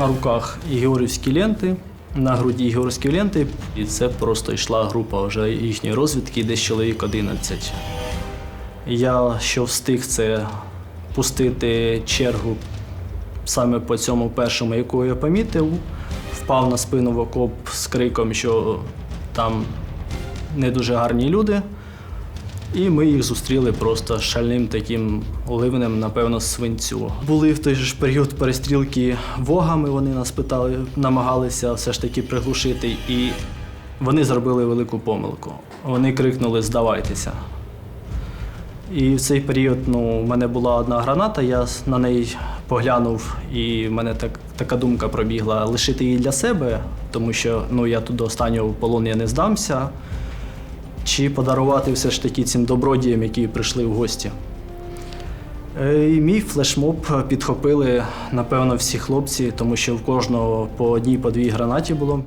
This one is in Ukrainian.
на руках ігорівські ленти, на груді ігорівські ленти. І це просто йшла група вже їхньої розвідки, десь чоловік 11. Я що встиг це пустити чергу саме по цьому першому, яку я помітив, впав на спину в окоп з криком, що там не дуже гарні люди. І ми їх зустріли просто шальним таким ливнем, напевно, свинцю. Були в той же період перестрілки вогами, вони нас питали, намагалися все ж таки приглушити, і вони зробили велику помилку. Вони крикнули Здавайтеся. І в цей період ну, у мене була одна граната, я на неї поглянув, і в мене так, така думка пробігла лишити її для себе, тому що ну, я тут до останнього в полон не здамся, чи подарувати все ж таки цим добродіям, які прийшли в гості. Е, І мій флешмоб підхопили, напевно, всі хлопці, тому що в кожного по одній, по дві гранаті було.